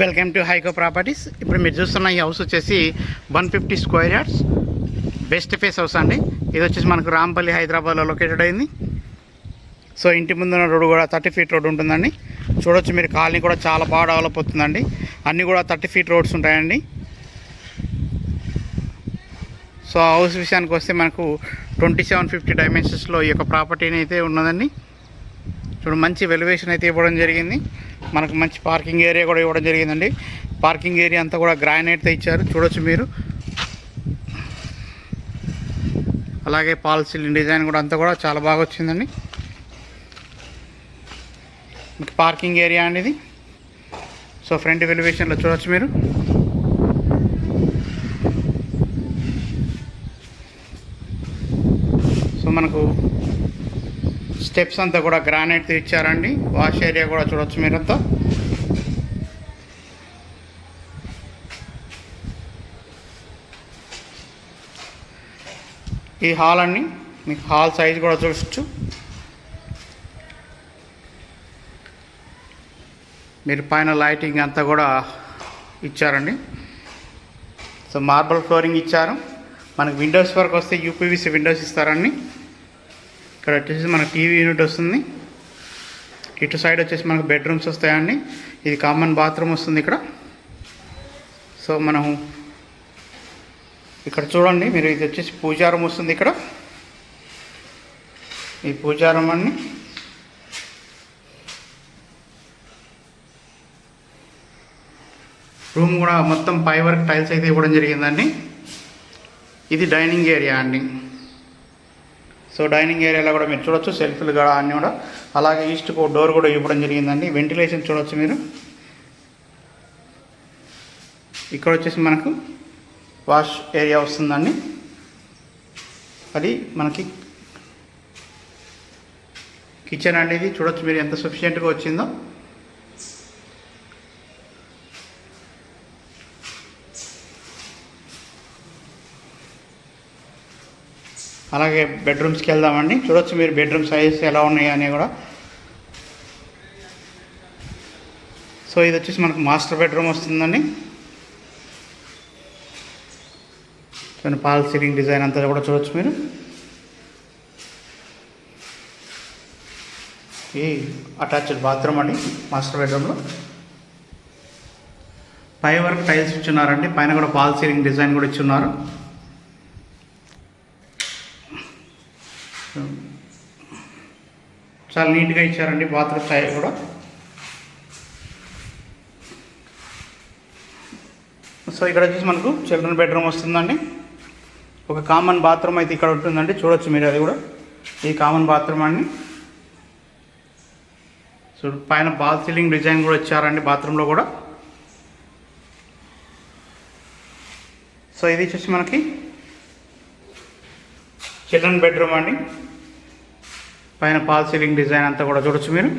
Welcome to హైకో properties. ఇప్పుడు మీరు చూస్తున్న ఈ హౌస్ వచ్చేసి one fifty square yards. Best face house అండి. ఇది వచ్చేసి మనకు రాంపల్లి హైదరాబాద్లో లొకేటెడ్ అయింది. సో ఇంటి ముందున్న రోడ్డు కూడా థర్టీ ఫీట్ రోడ్ ఉంటుందండి. చూడొచ్చు మీరు కాలనీ కూడా చాలా బాగా డెవలప్ అవుతుందండి. అన్నీ కూడా థర్టీ ఫీట్ రోడ్స్ ఉంటాయండి. సో ఆ హౌస్ విషయానికి వస్తే మనకు ట్వంటీ సెవెన్ ఫిఫ్టీ డైమెన్షన్స్లో ఈ యొక్క ప్రాపర్టీని అయితే ఉన్నదండి. చూడు మంచి వెలివేషన్ అయితే ఇవ్వడం జరిగింది. మనకు మంచి పార్కింగ్ ఏరియా కూడా ఇవ్వడం జరిగిందండి. పార్కింగ్ ఏరియా అంతా కూడా గ్రానైట్తో ఇచ్చారు. చూడొచ్చు మీరు. అలాగే పాల్ సీలింగ్ డిజైన్ కూడా అంతా కూడా చాలా బాగా వచ్చిందండి. పార్కింగ్ ఏరియా అనేది సో ఫ్రంట్ వెలివేషన్లో చూడొచ్చు మీరు. సో మనకు స్టెప్స్ అంతా కూడా గ్రానైట్ ఇచ్చారండి వాష్ ఏరియా కూడా చూడొచ్చు మీరంతా. ఈ హాల్ అండి. మీకు హాల్ సైజ్ కూడా చూడొచ్చు. మీరు పైన లైటింగ్ అంతా కూడా ఇచ్చారండి. సో మార్బల్ ఫ్లోరింగ్ ఇచ్చారు. మనకు విండోస్ వరకు వస్తే యూపీవీసీ విండోస్ ఇస్తారండి. ఇక్కడ వచ్చేసి మనకు టీవీ యూనిట్ వస్తుంది. ఇటు సైడ్ వచ్చేసి మనకు బెడ్రూమ్స్ వస్తాయండి. ఇది కామన్ బాత్రూమ్ వస్తుంది ఇక్కడ. సో మనం ఇక్కడ చూడండి మీరు ఇది వచ్చేసి పూజారం వస్తుంది ఇక్కడ. ఈ పూజారం అండి. రూమ్ కూడా మొత్తం పై వరకు టైల్స్ అయితే ఇవ్వడం జరిగిందండి. ఇది డైనింగ్ ఏరియా అండి. సో డైనింగ్ ఏరియాలో కూడా మీరు చూడొచ్చు సెల్ఫ్లు కూడా అన్నీ కూడా. అలాగే ఈస్ట్కు డోర్ కూడా ఇవ్వడం జరిగిందండి. వెంటిలేషన్ చూడొచ్చు మీరు. ఇక్కడ వచ్చేసి మనకు వాష్ ఏరియా వస్తుందండి. అది మనకి కిచెన్ అనేది చూడొచ్చు మీరు ఎంత సఫిషియెంట్గా వచ్చిందో. అలాగే బెడ్రూమ్స్కి వెళ్దామండి. చూడొచ్చు మీరు బెడ్రూమ్ సైజెస్ ఎలా ఉన్నాయి అని కూడా. సో ఇది వచ్చేసి మనకు మాస్టర్ బెడ్రూమ్ వస్తుందండి. చూడండి పాల్ సీలింగ్ డిజైన్ అంతా కూడా చూడొచ్చు మీరు. ఈ అటాచ్డ్ బాత్రూమ్ అండి మాస్టర్ బెడ్రూమ్లో పై వరకు టైల్స్ ఇచ్చున్నారండి. పైన కూడా పాల్ సీలింగ్ డిజైన్ కూడా ఇచ్చున్నారు. చాలా నీట్గా ఇచ్చారండి బాత్రూమ్ సైడ్ కూడా. సో ఇక్కడ వచ్చేసి మనకు చిల్డ్రన్ బెడ్రూమ్ వస్తుందండి. ఒక కామన్ బాత్రూమ్ అయితే ఇక్కడ ఉంటుందండి. చూడొచ్చు మీరు అది కూడా. ఈ కామన్ బాత్రూమ్ అండి. సో పైన బాల్ సీలింగ్ డిజైన్ కూడా ఇచ్చారండి బాత్రూంలో కూడా. సో ఇది వచ్చేసి మనకి చిల్డ్రన్ బెడ్రూమ్ అండి. పైన పాల్ సీలింగ్ డిజైన్ అంతా కూడా చూడొచ్చు మీరు.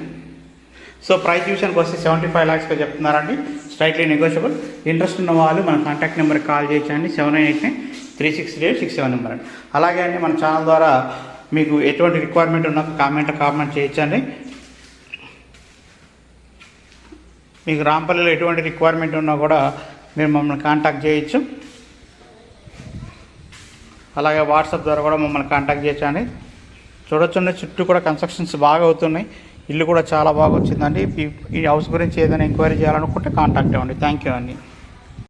సో ప్రైస్ విషయానికి వస్తే సెవెంటీ ఫైవ్ ల్యాక్స్గా చెప్తున్నారండి. స్ట్రైట్లీ నెగోషియబుల్ ఇంట్రెస్ట్ ఉన్న వాళ్ళు మన కాంటాక్ట్ నెంబర్కి కాల్ చేయొచ్చండి. Seven nine eight nine three six three six seven number అండి అలాగే అండి మన ఛానల్ ద్వారా మీకు ఎటువంటి రిక్వైర్మెంట్ ఉన్నా కామెంట్ కామెంట్ చేయొచ్చండి. మీకు రాంపల్లిలో ఎటువంటి రిక్వైర్మెంట్ ఉన్నా కూడా మీరు మమ్మల్ని కాంటాక్ట్ చేయొచ్చు. అలాగే వాట్సాప్ ద్వారా కూడా మమ్మల్ని కాంటాక్ట్ చేయొచ్చండి. చూడొచ్చండి చుట్టూ కూడా కన్స్ట్రక్షన్స్ బాగా అవుతున్నాయి. ఇల్లు కూడా చాలా బాగా వచ్చిందండి. ఈ- ఈ హౌస్ గురించి ఏదైనా ఎంక్వైరీ చేయాలనుకుంటే కాంటాక్ట్ అవ్వండి. థ్యాంక్ యూ అండి.